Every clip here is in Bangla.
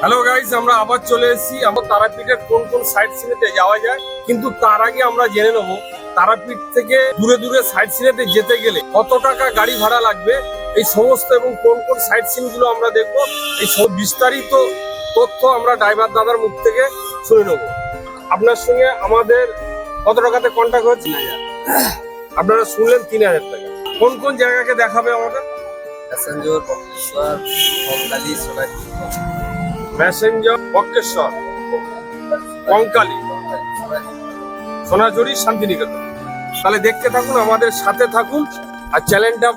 হ্যালো গাইস আমরা আবার চলে এসেছি। আমার তারাপীঠের কোন কোন সাইড সিনেতে যাওয়া যায়, কিন্তু তার আগে আমরা জেনে নেব, তারাপীঠ থেকে দূরে দূরে সাইড সিনেতে যেতে গেলে কত টাকা গাড়ি ভাড়া লাগবে? এই সমস্ত এবং কোন কোন সাইড সিনগুলো আমরা দেখব, এই সব বিস্তারিত তথ্য আমরা ড্রাইভার দাদার মুখ থেকে শুনে নেব। আপনার সঙ্গে আমাদের কত টাকাতে কন্ট্যাক্ট হচ্ছে আপনারা শুনলেন তিন হাজার টাকা। কোন কোন জায়গাকে দেখাবে আমাদের? Passenger Bakreshwar Kankali passenger Bakreshwar Kankali Sonajhuri Santiniketan. তাহলে দেখতে থাকুন আমাদের সাথে থাকুন আর চ্যানেলটা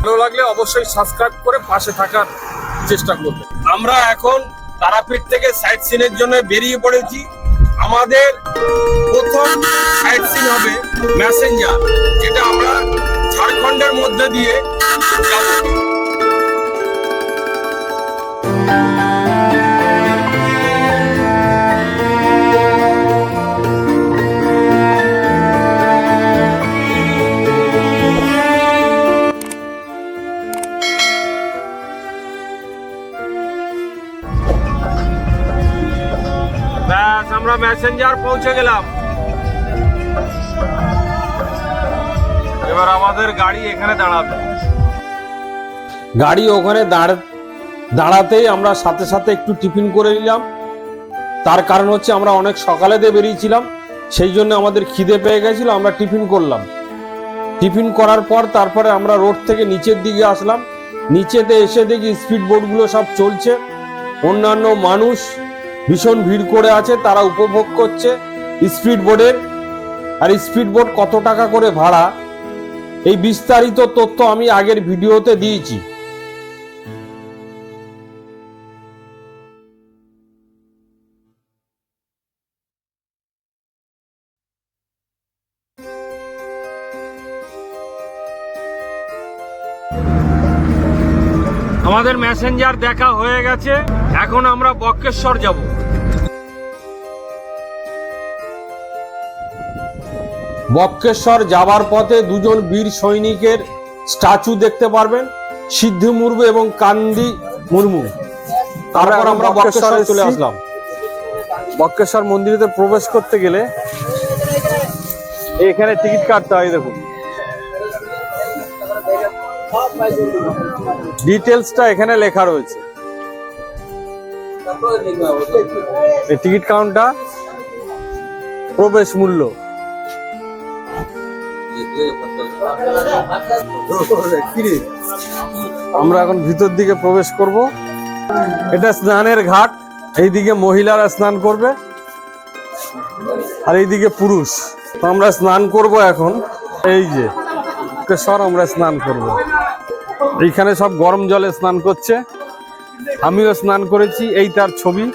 ভালো লাগলে অবশ্যই সাবস্ক্রাইব করে পাশে থাকার চেষ্টা করবেন। আমরা এখন তারাপীঠ থেকে সাইট সিনের জন্য বেরিয়ে পড়েছি। আমাদের প্রথম সাইট সিন হবে ম্যাসেঞ্জার যেটা আমরা ঝাড়খণ্ডের মধ্যে দিয়ে পৌঁছে গেলাম। এবার আমাদের গাড়ি এখানে দাঁড়াবে। গাড়ি ওখানে দাঁড়, দাঁড়াতেই আমরা সাথে সাথে একটু টিফিন করে নিলাম। তার কারণ হচ্ছে আমরা অনেক সকালে দিয়ে বেরিয়েছিলাম, সেই জন্য আমাদের খিদে পেয়ে গেছিল, আমরা টিফিন করলাম। টিফিন করার পর তারপরে আমরা রোড থেকে নিচের দিকে আসলাম। নিচেতে এসে দেখি স্পিড বোটগুলো সব চলছে। অন্যান্য মানুষ ভীষণ ভিড় করে আছে, তারা উপভোগ করছে। স্পিড বোর্ডের আর স্পিড বোর্ড কত টাকা করে ভাড়া? এই বিস্তারিত তথ্য আমি আগের ভিডিওতে দিয়েছি। আমাদের মেসেঞ্জার দেখা হয়ে গেছে। এখন আমরা বক্রেশ্বর যাব। বক্রেশ্বর যাবার পথে দুজন বীর সৈনিকের স্ট্যাচু দেখতে পারবেন সিদ্ধি মুর্মু এবং কান্দি মুর্মু। তারপর আমরা বক্রেশ্বরে চলে আসলাম। বক্রেশ্বর মন্দিরেতে প্রবেশ করতে গেলে এখানে টিকিট কাটতে হয় দেখুন। ডিটেলসটা এখানে লেখা রয়েছে। টিকিট কাউন্টার প্রবেশ মূল্য। আমরা এখন ভিতর দিকে প্রবেশ করব। এটা স্নানের ঘাট, এইদিকে মহিলারা স্নান করবে আর এইদিকে পুরুষ। তো আমরা স্নান করব এখন। এই যে সর আমরা স্নান করব। এইখানে সব গরম জলে স্নান করছে। আমিও স্নান করেছি, এই তার ছবি।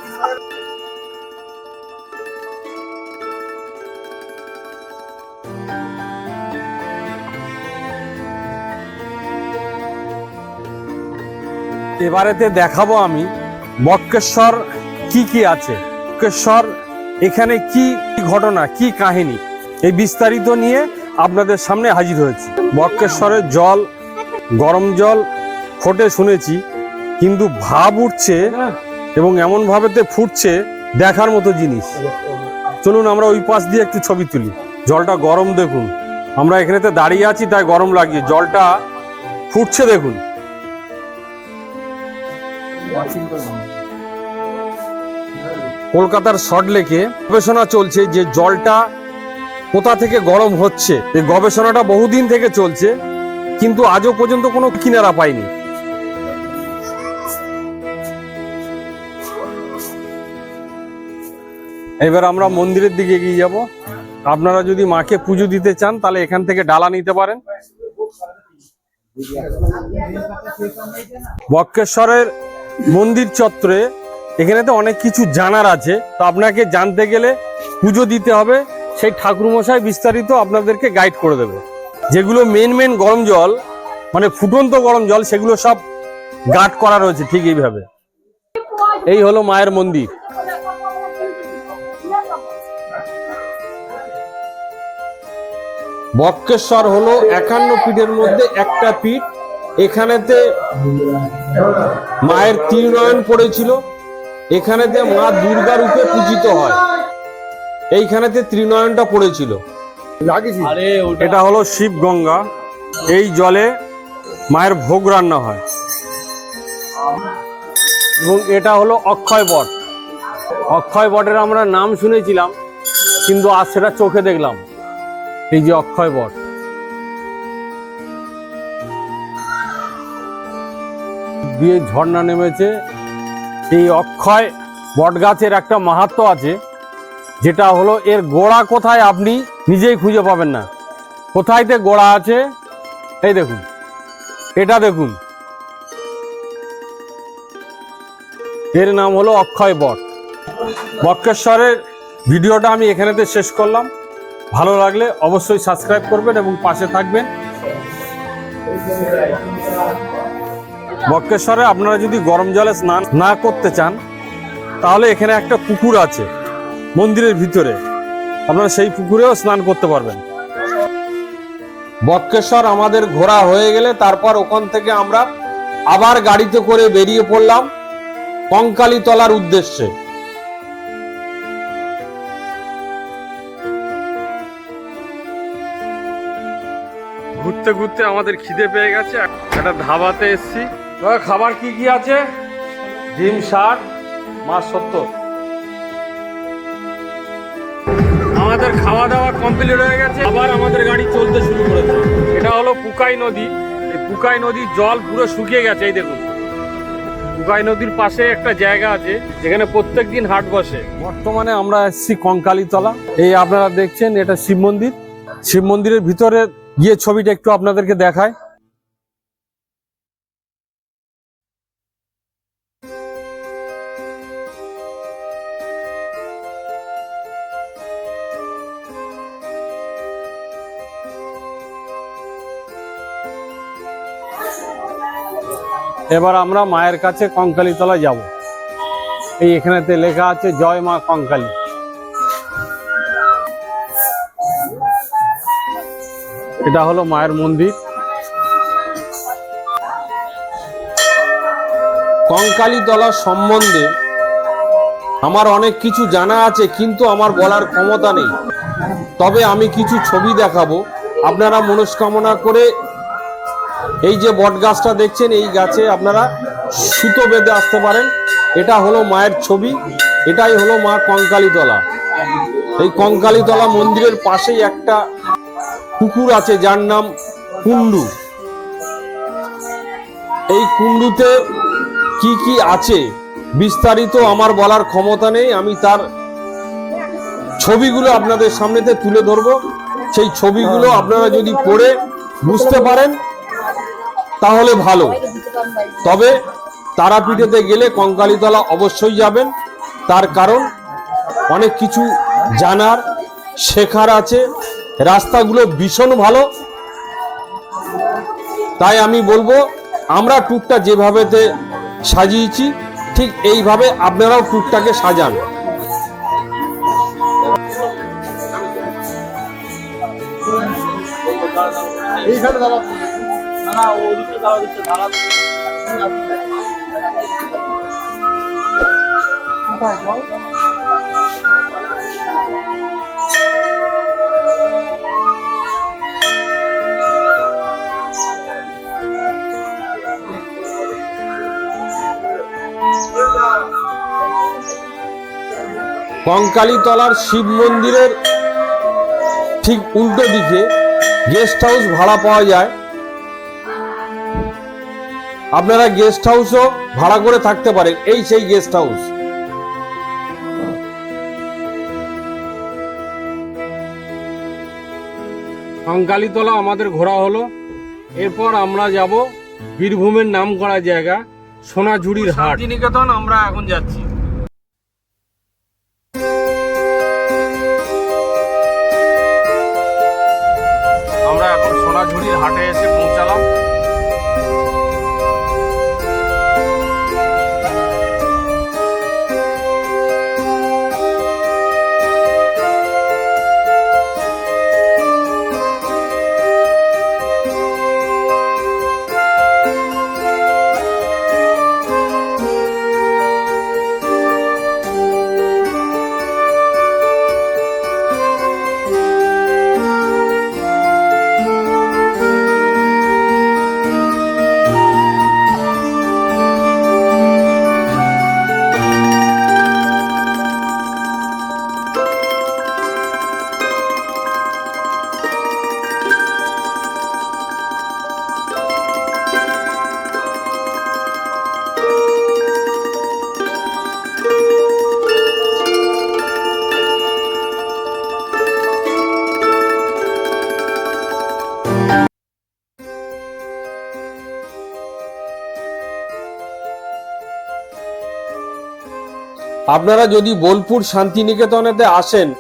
এবারেতে দেখাবো আমি বক্রেশ্বর কি কি আছে। বক্রেশ্বর এখানে কি ঘটনা, কি কাহিনী, এই বিস্তারিত নিয়ে আপনাদের সামনে হাজির হয়েছি। বক্রেশ্বরের জল, গরম জল, ফোটে শুনেছি। কিন্তু ভাব উঠছে এবং এমন ভাবেতে ফুটছে দেখার মতো জিনিস। চলুন আমরা ওই পাশ দিয়ে একটু ছবি তুলি। জলটা গরম দেখুন। আমরা এখানেতে দাঁড়িয়ে আছি, তাই গরম লাগছে জলটা ফুটছে দেখুন। কলকাতার সল্ট লেকে গবেষণা চলছে যে জলটা কোথা থেকে গরম হচ্ছে। এই গবেষণাটা বহুদিন থেকে চলছে, কিন্তু আজও পর্যন্ত কোনো কিনারা পায়নি। এবার আমরা মন্দিরের দিকে এগিয়ে যাব। আপনারা যদি মাকে পুজো দিতে চান, তাহলে এখান থেকে ডালা নিতে পারেন। বক্রেশ্বরের মন্দির চত্বরে এখানেতে অনেক কিছু জানার আছে। তো আপনাকে জানতে গেলে পুজো দিতে হবে। সেই ঠাকুরমশাই বিস্তারিত আপনাদেরকে গাইড করে দেবে। যেগুলো মেন মেন গরম জল মানে ফুটন্ত গরম জল, সেগুলো সব গার্ড করা রয়েছে ঠিক এইভাবে। এই হলো মায়ের মন্দির। বক্রেশ্বর হলো একান্ন পীঠের মধ্যে একটা পীঠ। এখানেতে মায়ের ত্রিনয়ন পড়েছিল। এখানেতে মা দুর্গা রূপে পূজিত হয়। এইখানেতে ত্রিনয়নটা পড়েছিল। এটা হলো শিব গঙ্গা। এই জলে মায়ের ভোগ রান্না হয়। এবং এটা হলো অক্ষয় বট। অক্ষয় বটের আমরা নাম শুনেছিলাম কিন্তু আজ সেটা চোখে দেখলাম। এই যে অক্ষয় বট দিয়ে ঝর্ণা নেমেছে এই অক্ষয় বট গাছের একটা মাহাত্ম্য আছে, যেটা হলো এর গোড়া কোথায় আপনি নিজেই খুঁজে পাবেন না। কোথায়তে গোড়া আছে? এই দেখুন, এটা দেখুন। এর নাম হলো অক্ষয় বট। বক্রেশ্বরের ভিডিওটা আমি এখানেতে শেষ করলাম। ভালো লাগলে অবশ্যই সাবস্ক্রাইব করবেন এবং পাশে থাকবেন। বক্রেশ্বরে আপনারা যদি গরম জলে স্নান না করতে চান, তাহলে এখানে একটা পুকুর আছে, মন্দিরের ভিতরে। আপনারা সেই পুকুরেও স্নান করতে পারবেন। বক্রেশ্বর আমাদের ঘোরা হয়ে গেলে তারপর ওখান থেকে আমরা আবার গাড়িতে করে বেরিয়ে পড়লাম কঙ্কালী তলার উদ্দেশ্যে। ঘুরতে ঘুরতে আমাদের খিদে পেয়ে গেছে। একটা ধাবাতে এসছি। খাবার কি কি আছে? ডিম ষাট মাছ সত্তর আমাদের খাওয়া দাওয়া কমপ্লিট হয়ে গেছে। আবার আমাদের গাড়ি চলতে শুরু করেছে। এটা হলো পুকাই নদী। এই পুকাই নদীর জল পুরো শুকিয়ে গেছে, এই দেখুন। পুকাই নদীর পাশে একটা জায়গা আছে, যেখানে প্রত্যেক দিন হাট বসে। বর্তমানে আমরা এসেছি কঙ্কালীতলা। এই আপনারা দেখছেন, এটা শিব মন্দির। শিব মন্দিরের ভিতরে গিয়ে ছবিটা একটু আপনাদেরকে দেখায়। এবার আমরা মায়ের কাছে কঙ্কালীতলা যাব। এই এখানেতে লেখা আছে, জয় মা কঙ্কালী। এটা হলো মায়ের মন্দির। কঙ্কালী তলা সম্বন্ধে আমার অনেক কিছু জানা আছে, কিন্তু আমার বলার ক্ষমতা নেই। তবে আমি কিছু ছবি দেখাবো। আপনারা মনস্কামনা করে এই যে বট গাছটা দেখছেন, এই গাছে আপনারা সুতো বেঁধে আসতে পারেন। এটা হলো মায়ের ছবি, এটাই হলো মা কঙ্কালীতলা। এই কঙ্কালীতলা মন্দিরের পাশেই একটা পুকুর আছে যার নাম কুন্ডু এই কুন্ডুতে কি কি আছে বিস্তারিত আমার বলার ক্ষমতা নেই, আমি তার ছবিগুলো আপনাদের সামনেতে তুলে ধরবো। সেই ছবিগুলো আপনারা যদি পড়ে বুঝতে পারেন, তাহলে ভালো। তবে তারাপীঠেতে গেলে কঙ্কালীতলা অবশ্যই যাবেন। তার কারণ অনেক কিছু জানার, শেখার আছে। রাস্তাগুলো ভীষণ ভালো। তাই আমি বলব আমরা ট্যুরটা যেভাবেতে সাজিয়েছি ঠিক এইভাবে আপনারাও ট্যুরটাকে সাজান। কঙ্কালীতলার শিব মন্দিরের ঠিক উল্টো দিকে গেস্ট হাউস ভাড়া পাওয়া যায়। আপনারা গেস্ট হাউসও ভাড়া করে থাকতে পারেন, এই সেই গেস্ট হাউস কঙ্কালীতলা আমাদের ঘোরা হলো। এরপর আমরা যাব বীরভূমের নাম করা জায়গা, সোনাঝুরির হাট। নিকেতন আমরা এখন যাচ্ছি। আপনারা যদি বোলপুর শান্তিনিকেতনেতে আসেন,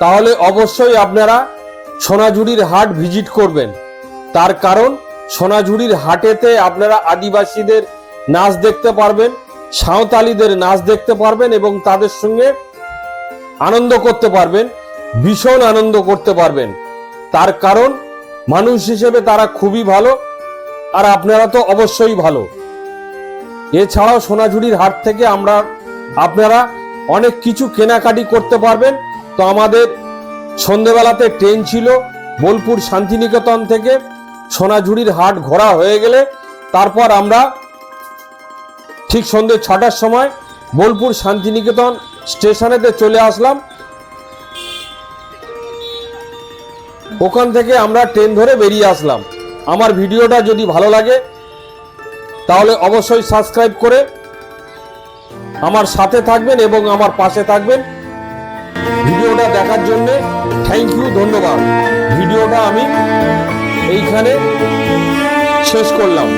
তাহলে অবশ্যই আপনারা সোনাঝুরির হাট ভিজিট করবেন। তার কারণ, সোনাঝুরির হাটেতে আপনারা আদিবাসীদের নাচ দেখতে পারবেন, সাঁওতালিদের নাচ দেখতে পারবেন এবং তাদের সঙ্গে আনন্দ করতে পারবেন, ভীষণ আনন্দ করতে পারবেন। তার কারণ, মানুষ হিসেবে তারা খুবই ভালো, আর আপনারা তো অবশ্যই ভালো। এছাড়াও সোনাঝুরির হাট থেকে আমরা আপনারা অনেক কিছু কেনাকাটি করতে পারবেন। তো আমাদের সন্ধেবেলাতে ট্রেন ছিল বোলপুর শান্তিনিকেতন থেকে সোনাঝুরির হাট ঘোরা হয়ে গেলে তারপর আমরা ঠিক সন্ধ্যে ছটার সময় বোলপুর শান্তিনিকেতন স্টেশনেতে চলে আসলাম। ওখান থেকে আমরা ট্রেন ধরে বেরিয়ে আসলাম। আমার ভিডিওটা যদি ভালো লাগে তাহলে অবশ্যই সাবস্ক্রাইব করে আমার সাথে থাকবেন এবং আমার পাশে থাকবেন। ভিডিওটা দেখার জন্য থ্যাংক ইউ ধন্যবাদ। ভিডিওটা আমি এইখানে শেষ করলাম।